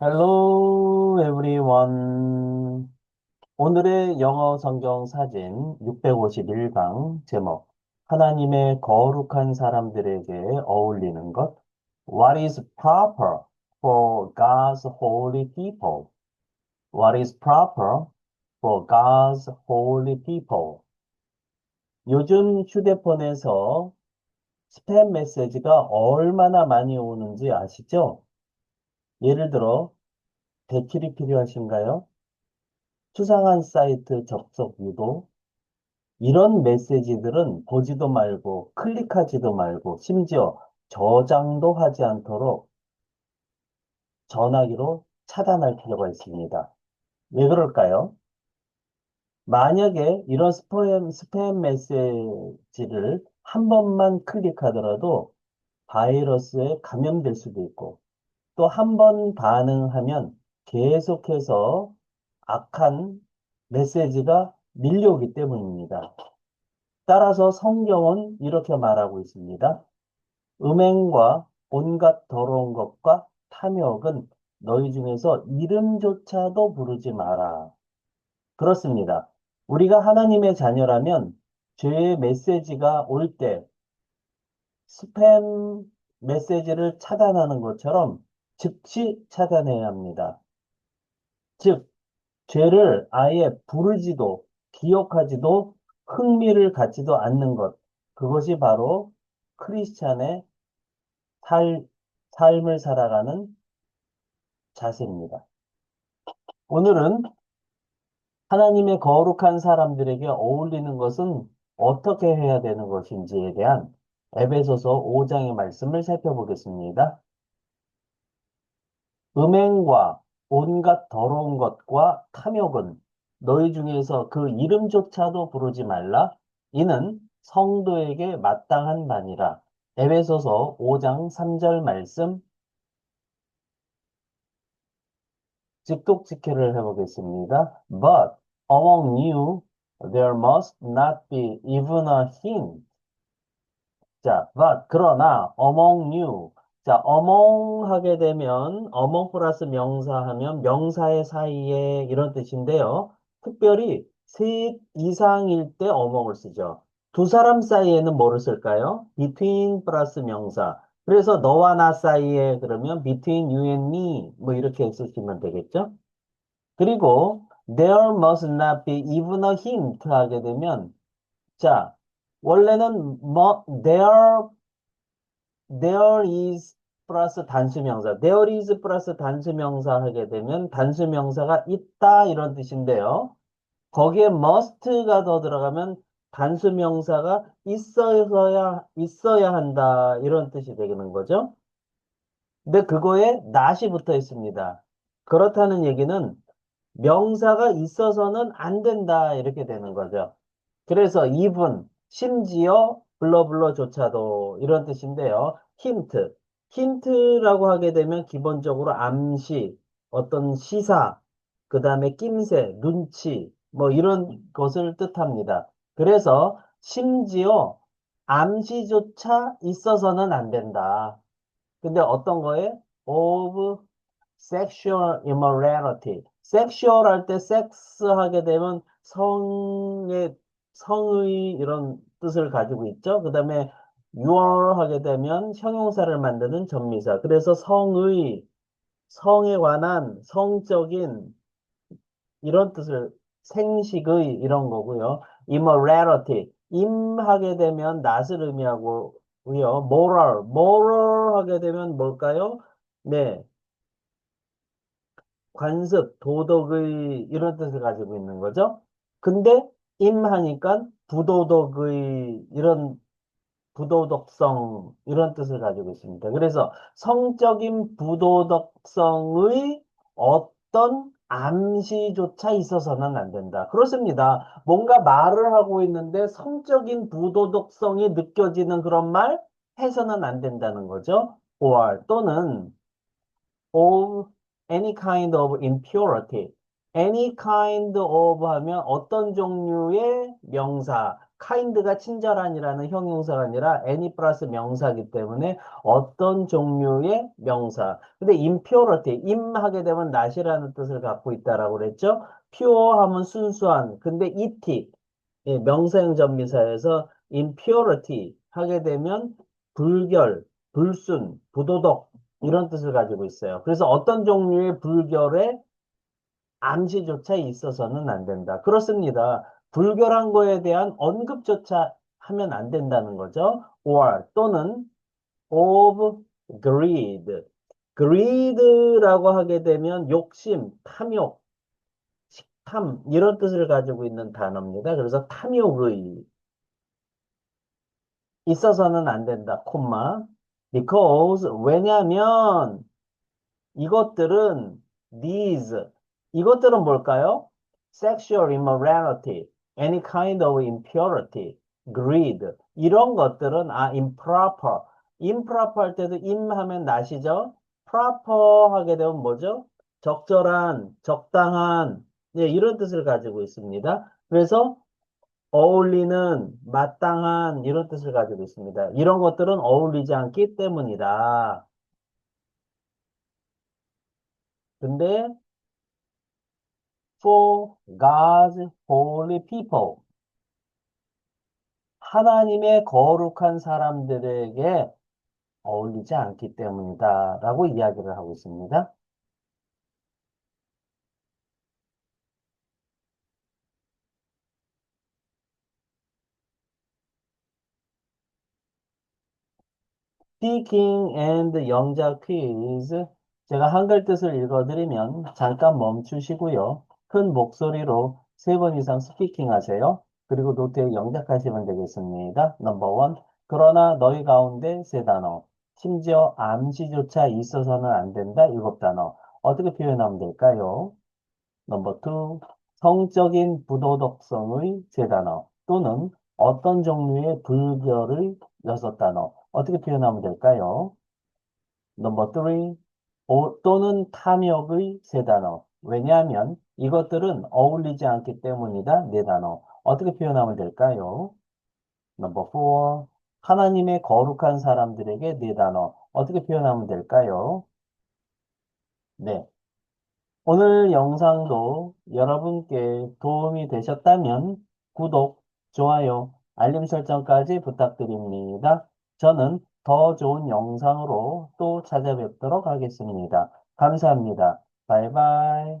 Hello everyone. 오늘의 영어 성경 사진 651강 제목 하나님의 거룩한 사람들에게 어울리는 것 What is proper for God's holy people? What is proper for God's holy people? 요즘 휴대폰에서 스팸 메시지가 얼마나 많이 오는지 아시죠? 예를 들어 대출이 필요하신가요? 수상한 사이트 접속 유도, 이런 메시지들은 보지도 말고 클릭하지도 말고 심지어 저장도 하지 않도록 전화기로 차단할 필요가 있습니다. 왜 그럴까요? 만약에 이런 스팸, 스팸 메시지를 한 번만 클릭하더라도 바이러스에 감염될 수도 있고 또 한 번 반응하면 계속해서 악한 메시지가 밀려오기 때문입니다. 따라서 성경은 이렇게 말하고 있습니다. 음행과 온갖 더러운 것과 탐욕은 너희 중에서 이름조차도 부르지 마라. 그렇습니다. 우리가 하나님의 자녀라면 죄의 메시지가 올 때 스팸 메시지를 차단하는 것처럼 즉시 차단해야 합니다. 즉, 죄를 아예 부르지도 기억하지도 흥미를 갖지도 않는 것. 그것이 바로 크리스찬의 살, 삶을 살아가는 자세입니다. 오늘은 하나님의 거룩한 사람들에게 어울리는 것은 어떻게 해야 되는 것인지에 대한 에베소서 5장의 말씀을 살펴보겠습니다. 음행과 온갖 더러운 것과 탐욕은 너희 중에서 그 이름조차도 부르지 말라. 이는 성도에게 마땅한 바니라. 에베소서 5장 3절 말씀 직독 직해를 해보겠습니다. But among you there must not be even a hint. 자, but 그러나 among you 자, among 하게 되면 among 플러스 명사 하면 명사의 사이에 이런 뜻인데요. 특별히 셋 이상일 때 among을 쓰죠. 두 사람 사이에는 뭐를 쓸까요? between 플러스 명사. 그래서 너와 나 사이에 그러면 between you and me 뭐 이렇게 쓰시면 되겠죠? 그리고 there must not be even a hint 하게 되면 자, 원래는 뭐 there there is 플러스 단수명사 there is 플러스 단수명사 하게 되면 단수명사가 있다 이런 뜻인데요. 거기에 must가 더 들어가면 단수명사가 있어야 있어야 한다 이런 뜻이 되는 거죠. 근데 그거에 not이 붙어 있습니다. 그렇다는 얘기는 명사가 있어서는 안 된다 이렇게 되는 거죠. 그래서 even 심지어 블러블러조차도 이런 뜻인데요. 힌트. 힌트라고 하게 되면 기본적으로 암시, 어떤 시사, 그 다음에 낌새, 눈치, 뭐 이런 것을 뜻합니다. 그래서 심지어 암시조차 있어서는 안 된다. 근데 어떤 거에? of sexual immorality. sexual 할때 sex 하게 되면 성의, 성의 이런 뜻을 가지고 있죠. 그 다음에 your 하게 되면 형용사를 만드는 전미사. 그래서 성의, 성에 관한 성적인 이런 뜻을 생식의 이런 거고요. immorality. 임 하게 되면 낫을 의미하고요. moral. moral 하게 되면 뭘까요? 네. 관습, 도덕의 이런 뜻을 가지고 있는 거죠. 근데 임 하니까 부도덕의 이런 부도덕성 이런 뜻을 가지고 있습니다. 그래서 성적인 부도덕성의 어떤 암시조차 있어서는 안 된다. 그렇습니다. 뭔가 말을 하고 있는데 성적인 부도덕성이 느껴지는 그런 말 해서는 안 된다는 거죠. or 또는 of any kind of impurity. any kind of 하면 어떤 종류의 명사, kind가 친절한이라는 형용사가 아니라 any 플러스 명사이기 때문에 어떤 종류의 명사. 근데 impurity, im 하게 되면 낫이라는 뜻을 갖고 있다라고 그랬죠. pure 하면 순수한. 근데 it, 예, 명사형 전미사에서 impurity 하게 되면 불결, 불순, 부도덕 이런 뜻을 가지고 있어요. 그래서 어떤 종류의 불결에 암시조차 있어서는 안 된다. 그렇습니다. 불결한 거에 대한 언급조차 하면 안 된다는 거죠. or 또는 of greed. greed라고 하게 되면 욕심, 탐욕, 식탐 이런 뜻을 가지고 있는 단어입니다. 그래서 탐욕의 있어서는 안 된다. 콤마. because 왜냐하면 이것들은 these 이것들은 뭘까요? sexual immorality, any kind of impurity, greed 이런 것들은 아 improper improper 할 때도 im 하면 나시죠? proper 하게 되면 뭐죠? 적절한, 적당한 네, 이런 뜻을 가지고 있습니다. 그래서 어울리는, 마땅한 이런 뜻을 가지고 있습니다. 이런 것들은 어울리지 않기 때문이다. 근데 for God's holy people 하나님의 거룩한 사람들에게 어울리지 않기 때문이다 라고 이야기를 하고 있습니다. speaking 영작 퀴즈 제가 한글 뜻을 읽어드리면 잠깐 멈추시고요. 큰 목소리로 세 번 이상 스피킹 하세요. 그리고 노트에 영작하시면 되겠습니다. 넘버 원. 그러나 너희 가운데 세 단어. 심지어 암시조차 있어서는 안 된다. 일곱 단어. 어떻게 표현하면 될까요? 넘버 투. 성적인 부도덕성의 세 단어. 또는 어떤 종류의 불결의 여섯 단어. 어떻게 표현하면 될까요? 넘버 3. 또는 탐욕의 세 단어. 왜냐하면 이것들은 어울리지 않기 때문이다. 네 단어. 어떻게 표현하면 될까요? 넘버 4. 하나님의 거룩한 사람들에게 네 단어. 어떻게 표현하면 될까요? 네. 오늘 영상도 여러분께 도움이 되셨다면 구독, 좋아요, 알림 설정까지 부탁드립니다. 저는 더 좋은 영상으로 또 찾아뵙도록 하겠습니다. 감사합니다. 바이바이.